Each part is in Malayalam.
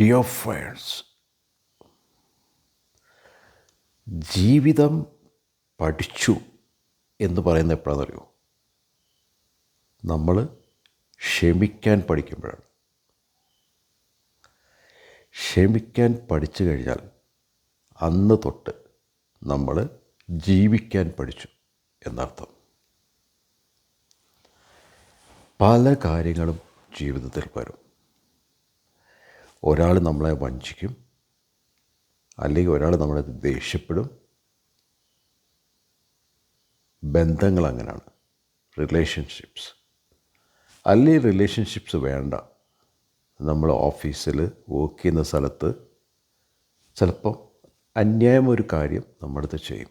ഡിയർ ഫ്രണ്ട്സ് ജീവിതം പഠിച്ചു എന്ന് പറയുന്നത് എപ്പോഴാണെന്നറിയോ? നമ്മൾ ക്ഷമിക്കാൻ പഠിക്കുമ്പോഴാണ്. ക്ഷമിക്കാൻ പഠിച്ചു കഴിഞ്ഞാൽ അന്ന് തൊട്ട് നമ്മൾ ജീവിക്കാൻ പഠിച്ചു എന്നർത്ഥം. പല കാര്യങ്ങളും ജീവിതത്തിൽ വരും. ഒരാൾ നമ്മളെ വഞ്ചിക്കും അല്ലെങ്കിൽ ഒരാൾ നമ്മളെ ദേഷ്യപ്പെടും. ബന്ധങ്ങൾ അങ്ങനെയാണ്. റിലേഷൻഷിപ്സ് അല്ലെങ്കിൽ റിലേഷൻഷിപ്സ് വേണ്ട. നമ്മൾ ഓഫീസിൽ വർക്ക് ചെയ്യുന്ന സ്ഥലത്ത് ചിലപ്പം അന്യായം ഒരു കാര്യം നമ്മളടുത്ത് ചെയ്യും.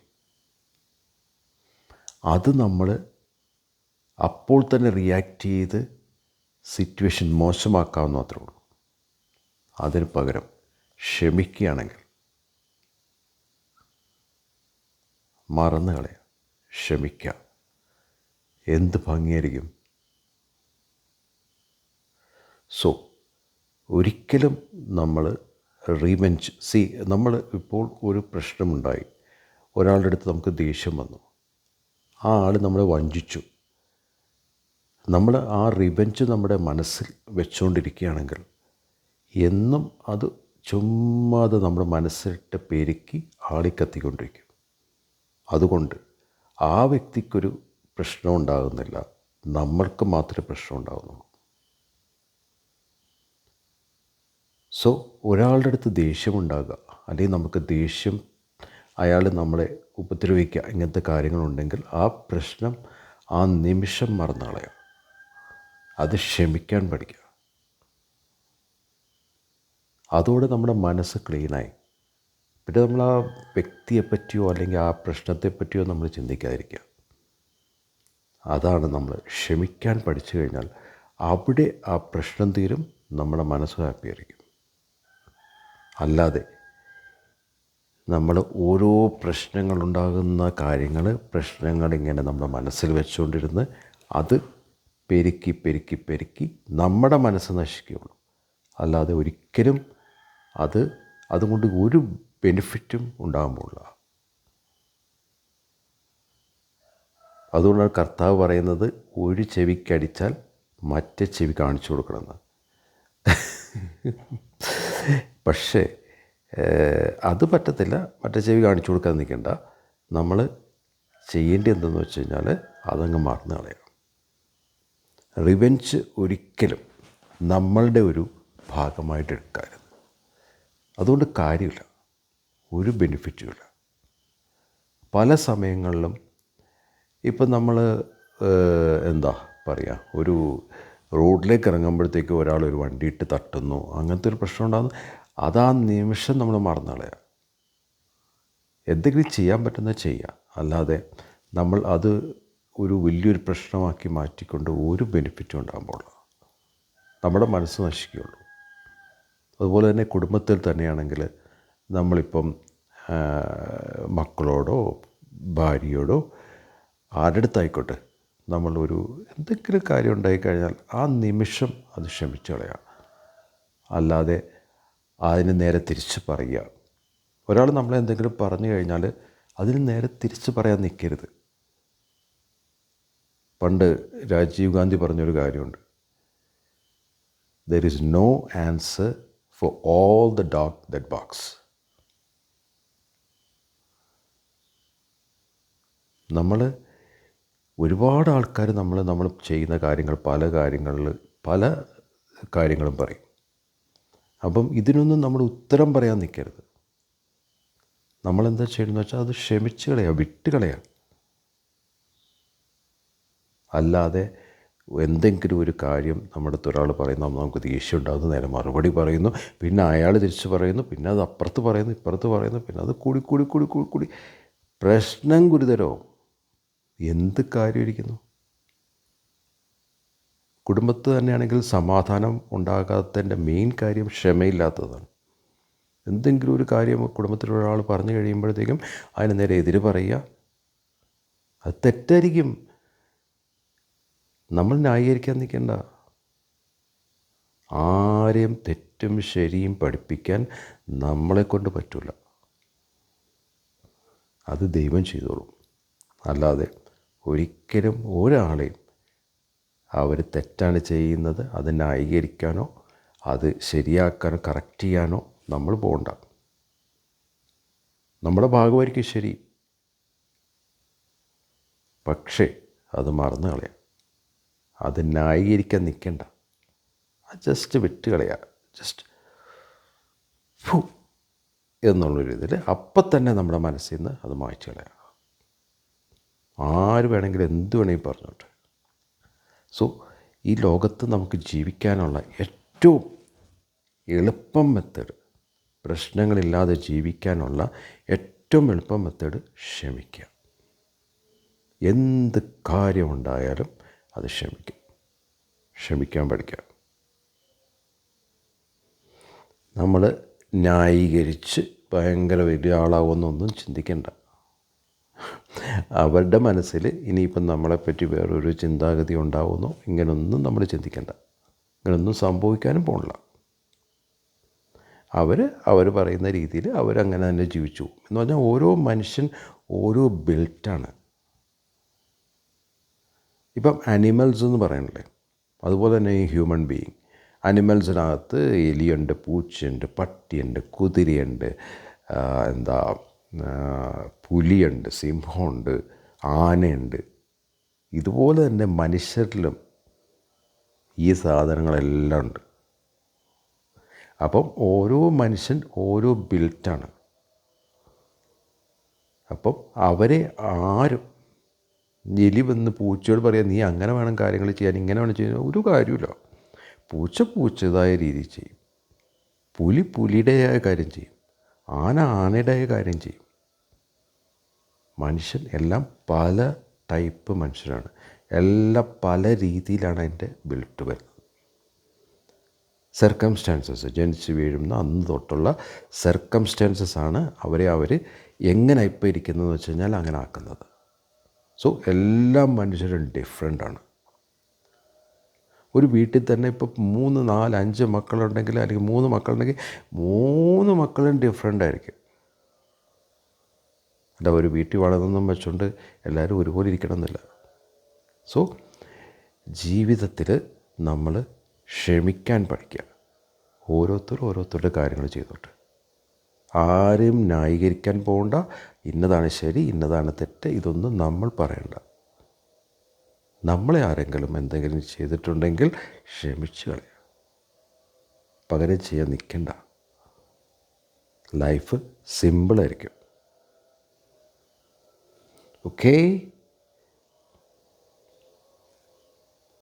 അത് നമ്മൾ അപ്പോൾ തന്നെ റിയാക്റ്റ് ചെയ്ത് സിറ്റുവേഷൻ മോശമാക്കാമെന്ന് മാത്രമേ ഉള്ളൂ. അതിന് പകരം ക്ഷമിക്കുകയാണെങ്കിൽ മറന്നു കളയുക ക്ഷമിക്കുക എന്ത് ഭംഗിയായിരിക്കും? സോ ഒരിക്കലും നമ്മൾ റീവെഞ്ച് സി നമ്മൾ ഇപ്പോൾ ഒരു പ്രശ്നമുണ്ടായി. ഒരാളുടെ അടുത്ത് നമുക്ക് ദേഷ്യം വന്നു. ആ ആൾ നമ്മളെ വഞ്ചിച്ചു. നമ്മൾ ആ റിവെഞ്ച് നമ്മുടെ മനസ്സിൽ വെച്ചുകൊണ്ടിരിക്കുകയാണെങ്കിൽ എന്നും അത് ചുമ്മാതെ നമ്മുടെ മനസ്സിലിട്ട് പെരുക്കി ആളിക്കത്തിക്കൊണ്ടിരിക്കും അതുകൊണ്ട് ആ വ്യക്തിക്കൊരു പ്രശ്നം ഉണ്ടാകുന്നില്ല. നമ്മൾക്ക് മാത്രമേ പ്രശ്നം ഉണ്ടാകുന്നുള്ളൂ. സോ ഒരാളുടെ അടുത്ത് ദേഷ്യമുണ്ടാകുക അല്ലെങ്കിൽ നമുക്ക് ദേഷ്യം അയാൾ നമ്മളെ ഉപദ്രവിക്കുക ഇങ്ങനത്തെ കാര്യങ്ങളുണ്ടെങ്കിൽ ആ പ്രശ്നം ആ നിമിഷം മറന്നു കളയാം അത് ക്ഷമിക്കാൻ പഠിക്കുക. അതോടെ നമ്മുടെ മനസ്സ് ക്ലീനായി. പിന്നെ നമ്മൾ ആ വ്യക്തിയെപ്പറ്റിയോ അല്ലെങ്കിൽ ആ പ്രശ്നത്തെപ്പറ്റിയോ നമ്മൾ ചിന്തിക്കാതിരിക്കുക. അതാണ് നമ്മൾ. ക്ഷമിക്കാൻ പഠിച്ചു കഴിഞ്ഞാൽ അവിടെ ആ പ്രശ്നം തീരും നമ്മുടെ മനസ്സ് ഹാപ്പി ആയിരിക്കും അല്ലാതെ നമ്മൾ ഓരോ പ്രശ്നങ്ങളുണ്ടാകുന്ന കാര്യങ്ങൾ പ്രശ്നങ്ങളിങ്ങനെ നമ്മുടെ മനസ്സിൽ വെച്ചുകൊണ്ടിരുന്ന് അത് പെരുക്കി പെരുക്കി പെരുക്കി നമ്മുടെ മനസ്സ് നശിക്കുകയുള്ളൂ. അല്ലാതെ ഒരിക്കലും അത് അതുകൊണ്ട് ഒരു ബെനിഫിറ്റും ഉണ്ടാകാൻ അതുകൊണ്ടാണ് കർത്താവ് പറയുന്നത് ഒരു ചെവിക്കടിച്ചാൽ മറ്റേ ചെവി കാണിച്ചു കൊടുക്കണമെന്ന്. പക്ഷേ അത് പറ്റത്തില്ല. മറ്റേ ചെവി കാണിച്ചു കൊടുക്കാൻ നിൽക്കേണ്ട. നമ്മൾ ചെയ്യേണ്ടത് എന്തെന്ന് വെച്ച് കഴിഞ്ഞാൽ അതങ്ങ് മറന്നു കളയണം. റിവെഞ്ച് ഒരിക്കലും നമ്മളുടെ ഒരു ഭാഗമായിട്ട് എടുക്കരുത്. അതുകൊണ്ട് കാര്യമില്ല. ഒരു ബെനിഫിറ്റുമില്ല. പല സമയങ്ങളിലും ഇപ്പം നമ്മൾ എന്താ പറയുക ഒരു റോഡിലേക്ക് ഇറങ്ങുമ്പോഴത്തേക്ക് ഒരാൾ ഒരു വണ്ടി ഇട്ട് തട്ടുന്നു അങ്ങനത്തെ ഒരു പ്രശ്നം ഉണ്ടാകുന്നു. അത് ആ നിമിഷം നമ്മൾ മറന്നു കളയുക എന്തെങ്കിലും ചെയ്യാൻ പറ്റുന്ന ചെയ്യുക അല്ലാതെ നമ്മൾ അത് ഒരു വലിയൊരു പ്രശ്നമാക്കി മാറ്റിക്കൊണ്ട് ഒരു ബെനിഫിറ്റും ഉണ്ടാകുമ്പോൾ നമ്മുടെ മനസ്സ് നശിക്കുകയുള്ളൂ. അതുപോലെ തന്നെ കുടുംബത്തിൽ തന്നെയാണെങ്കിൽ നമ്മളിപ്പം മക്കളോടോ ഭാര്യയോടോ ആരുടെ അടുത്തായിക്കോട്ടെ നമ്മളൊരു എന്തെങ്കിലും കാര്യം ഉണ്ടായിക്കഴിഞ്ഞാൽ ആ നിമിഷം അത് ക്ഷമിച്ചു കളയാം അല്ലാതെ അതിന് നേരെ തിരിച്ച് പറയുക. ഒരാൾ നമ്മളെ എന്തെങ്കിലും പറഞ്ഞു കഴിഞ്ഞാൽ അതിന് നേരെ തിരിച്ച് പറയാൻ നിൽക്കരുത്. പണ്ട് രാജീവ് ഗാന്ധി പറഞ്ഞൊരു കാര്യമുണ്ട്. There is no answer for all the dog that box നമ്മൾ ഒരുപാട് ആൾക്കാർ നമ്മൾ നമ്മൾ ചെയ്യുന്ന കാര്യങ്ങൾ പല കാര്യങ്ങളിൽ പല കാര്യങ്ങളും പറയും. അപ്പം ഇതിനൊന്നും നമ്മൾ ഉത്തരം പറയാൻ നിൽക്കരുത് നമ്മളെന്താ ചെയ്യണമെന്ന് വെച്ചാൽ അത് ക്ഷമിച്ച് കളയുക വിട്ട് കളയുക അല്ലാതെ എന്തെങ്കിലും ഒരു കാര്യം നമ്മുടെ ഒരാൾ പറയുന്നു നമുക്ക് ദേഷ്യം ഉണ്ടാകുന്നു നേരെ മറുപടി പറയുന്നു പിന്നെ അയാൾ തിരിച്ച് പറയുന്നു പിന്നെ അത് അപ്പുറത്ത് പറയുന്നു ഇപ്പുറത്ത് പറയുന്നു പിന്നെ അത് കൂടി കൂടി കൂടി കൂടി കൂടി. പ്രശ്നം ഗുരുതരവും എന്ത് കാര്യമിരിക്കുന്നു കുടുംബത്ത് തന്നെയാണെങ്കിൽ സമാധാനം ഉണ്ടാകാത്തതിന്റെ മെയിൻ കാര്യം ക്ഷമയില്ലാത്തതാണ്. എന്തെങ്കിലും ഒരു കാര്യം കുടുംബത്തിലൊരാൾ പറഞ്ഞു കഴിയുമ്പോഴത്തേക്കും അതിന് നേരെ എതിര് പറയുക. അത് തെറ്റായിരിക്കും. നമ്മൾ ന്യായീകരിക്കാൻ നിൽക്കേണ്ട. ആരെയും തെറ്റും ശരിയും പഠിപ്പിക്കാൻ നമ്മളെക്കൊണ്ട് പറ്റില്ല അത് ദൈവം ചെയ്തോളും. അല്ലാതെ ഒരിക്കലും ഒരാളെയും അവർ തെറ്റാണ് ചെയ്യുന്നത് അത് ന്യായീകരിക്കാനോ അത് ശരിയാക്കാനോ കറക്റ്റ് ചെയ്യാനോ നമ്മൾ പോകണ്ട നമ്മുടെ ഭാഗമായിരിക്കും ശരി. പക്ഷേ അത് മറന്നു കളയാം. അത് ന്യായീകരിക്കാൻ നിൽക്കണ്ട. അത് ജസ്റ്റ് വിട്ട് കളയുക ജസ്റ്റ് ഫു എന്നുള്ളൊരു ഇതിൽ അപ്പം തന്നെ നമ്മുടെ മനസ്സിൽ നിന്ന് അത് മായ്ച്ചു കളയുക ആര് വേണമെങ്കിലും എന്ത് വേണമെങ്കിലും പറഞ്ഞോട്ടെ. സോ ഈ ലോകത്ത് നമുക്ക് ജീവിക്കാനുള്ള ഏറ്റവും എളുപ്പം മെത്തേഡ് പ്രശ്നങ്ങളില്ലാതെ ജീവിക്കാനുള്ള ഏറ്റവും എളുപ്പം മെത്തേഡ് ക്ഷമിക്കുക എന്ത് കാര്യമുണ്ടായാലും അത് ക്ഷമിക്കും. ക്ഷമിക്കാൻ പഠിക്കാം. നമ്മൾ ന്യായീകരിച്ച് ഭയങ്കര വലിയ ആളാവുമെന്നൊന്നും ചിന്തിക്കേണ്ട. അവരുടെ മനസ്സിൽ ഇനിയിപ്പം നമ്മളെപ്പറ്റി വേറൊരു ചിന്താഗതി ഉണ്ടാവുമെന്നോ ഇങ്ങനൊന്നും നമ്മൾ ചിന്തിക്കേണ്ട. ഇങ്ങനൊന്നും സംഭവിക്കാനും പോണില്ല. അവർ അവർ പറയുന്ന രീതിയിൽ അവരങ്ങനെ തന്നെ ജീവിച്ചു എന്ന് പറഞ്ഞാൽ ഓരോ മനുഷ്യൻ ഓരോ ബിൽറ്റാണ് ഇപ്പം അനിമൽസ് എന്ന് പറയണല്ലേ? അതുപോലെ തന്നെ ഈ ഹ്യൂമൻ ബീയിങ് അനിമൽസിനകത്ത് എലിയുണ്ട് പൂച്ചയുണ്ട് പട്ടിയുണ്ട് കുതിരയുണ്ട് എന്താ പുലിയുണ്ട് സിംഹമുണ്ട് ആനയുണ്ട്. ഇതുപോലെ തന്നെ മനുഷ്യരിലും ഈ സാധനങ്ങളെല്ലാം ഉണ്ട്. അപ്പം ഓരോ മനുഷ്യൻ ഓരോ ബിൽറ്റാണ് അപ്പം അവരെ ആരും എലി വന്ന് പൂച്ചയോട് പറയാം നീ അങ്ങനെ വേണം കാര്യങ്ങൾ ചെയ്യാൻ ഇങ്ങനെ വേണം ചെയ്യാൻ. ഒരു കാര്യമില്ല പൂച്ച പൂച്ചതായ രീതിയിൽ ചെയ്യും. പുലി പുലിയുടേതായ കാര്യം ചെയ്യും. ആന ആനയുടേതായ കാര്യം ചെയ്യും. മനുഷ്യൻ എല്ലാം പല ടൈപ്പ് മനുഷ്യരാണ്. എല്ലാം പല രീതിയിലാണ് അതിന്റെ ബിൽട്ട് വരുന്നത്. സർക്കംസ്റ്റാൻസസ് ജനിച്ച് വീഴുന്ന അന്ന് തൊട്ടുള്ള സർക്കംസ്റ്റാൻസസ് ആണ് അവരെ അവർ എങ്ങനെ ഇപ്പോൾ ഇരിക്കുന്നതെന്ന് വെച്ച് കഴിഞ്ഞാൽ അങ്ങനെ ആക്കുന്നത്. സോ എല്ലാ മനുഷ്യരും ഡിഫറെന്റ് ആണ്. ഒരു വീട്ടിൽ തന്നെ ഇപ്പോൾ മൂന്ന് നാല് അഞ്ച് മക്കളുണ്ടെങ്കിൽ അല്ലെങ്കിൽ മൂന്ന് മക്കളുണ്ടെങ്കിൽ മൂന്ന് മക്കളും ഡിഫറെന്റ് ആയിരിക്കും. അല്ല ഒരു വീട്ടിൽ വളർന്നൊന്നും വെച്ചുകൊണ്ട് എല്ലാവരും ഒരുപോലെ ഇരിക്കണം എന്നില്ല. സോ ജീവിതത്തിൽ നമ്മൾ ക്ഷമിക്കാൻ പഠിക്കുക. ഓരോരുത്തരും ഓരോരുത്തരുടെ കാര്യങ്ങൾ ചെയ്തോട്ടെ. ആരെയും ന്യായീകരിക്കാൻ പോകണ്ട. ഇന്നതാണ് ശരി ഇന്നതാണ് തെറ്റ്. ഇതൊന്നും നമ്മൾ പറയണ്ട. നമ്മളെ ആരെങ്കിലും എന്തെങ്കിലും ചെയ്തിട്ടുണ്ടെങ്കിൽ ക്ഷമിച്ചു കളയുക പകരം ചെയ്യാൻ നിൽക്കണ്ട. ലൈഫ് സിമ്പിളായിരിക്കും. ഓക്കേ?